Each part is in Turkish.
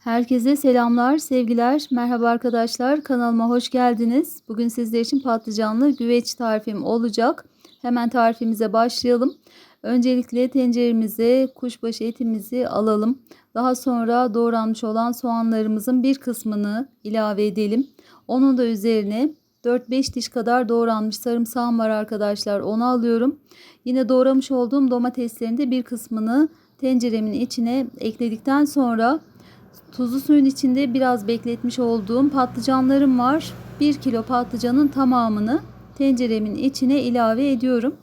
Herkese selamlar, sevgiler, merhaba arkadaşlar. Kanalıma hoş geldiniz. Bugün sizler için patlıcanlı güveç tarifim olacak. Hemen tarifimize başlayalım. Öncelikle tenceremize kuşbaşı etimizi alalım. Daha sonra doğranmış olan soğanlarımızın bir kısmını ilave edelim. Onun da üzerine 4-5 diş kadar doğranmış sarımsağım var arkadaşlar. Onu alıyorum. Yine doğramış olduğum domateslerin de bir kısmını tenceremin içine ekledikten sonra Tuzlu suyun içinde biraz bekletmiş olduğum patlıcanlarım var. 1 kilo patlıcanın tamamını tenceremin içine ilave ediyorum.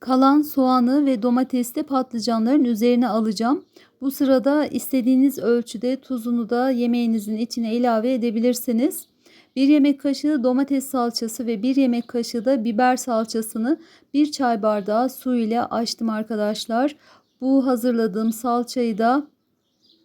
Kalan soğanı ve domatesi patlıcanların üzerine alacağım. Bu sırada istediğiniz ölçüde tuzunu da yemeğinizin içine ilave edebilirsiniz. 1 yemek kaşığı domates salçası ve 1 yemek kaşığı da biber salçasını 1 çay bardağı su ile açtım arkadaşlar. Bu hazırladığım salçayı da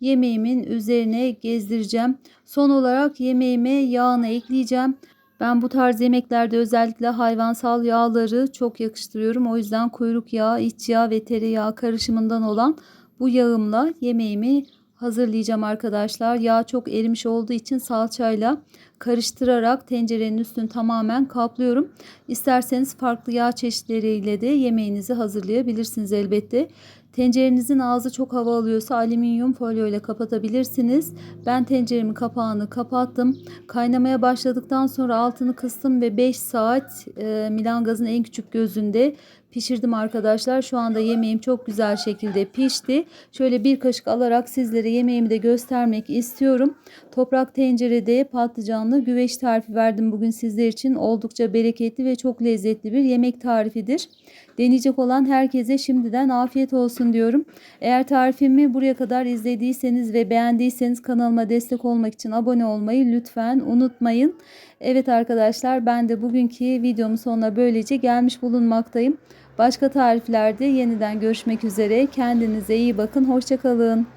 yemeğimin üzerine gezdireceğim. Son olarak yemeğime yağını ekleyeceğim. Ben bu tarz yemeklerde özellikle hayvansal yağları çok yakıştırıyorum. O yüzden kuyruk yağı, iç yağ ve tereyağı karışımından olan bu yağımla yemeğimi hazırlayacağım arkadaşlar. Yağ çok erimiş olduğu için salçayla karıştırarak tencerenin üstünü tamamen kaplıyorum. İsterseniz farklı yağ çeşitleriyle de yemeğinizi hazırlayabilirsiniz elbette. Tencerenizin ağzı çok hava alıyorsa alüminyum folyo ile kapatabilirsiniz. Ben tenceremin kapağını kapattım. Kaynamaya başladıktan sonra altını kıstım ve 5 saat e, Milan gazın en küçük gözünde pişirdim arkadaşlar. Şu anda yemeğim çok güzel şekilde pişti. Şöyle bir kaşık alarak sizlere yemeğimi de göstermek istiyorum. Toprak tencerede patlıcanlı güveç tarifi verdim bugün sizler için. Oldukça bereketli ve çok lezzetli bir yemek tarifidir. Deneyecek olan herkese şimdiden afiyet olsun diyorum. Eğer tarifimi buraya kadar izlediyseniz ve beğendiyseniz kanalıma destek olmak için abone olmayı lütfen unutmayın. Evet arkadaşlar ben de bugünkü videomun sonuna böylece gelmiş bulunmaktayım. Başka tariflerde yeniden görüşmek üzere. Kendinize iyi bakın. Hoşçakalın.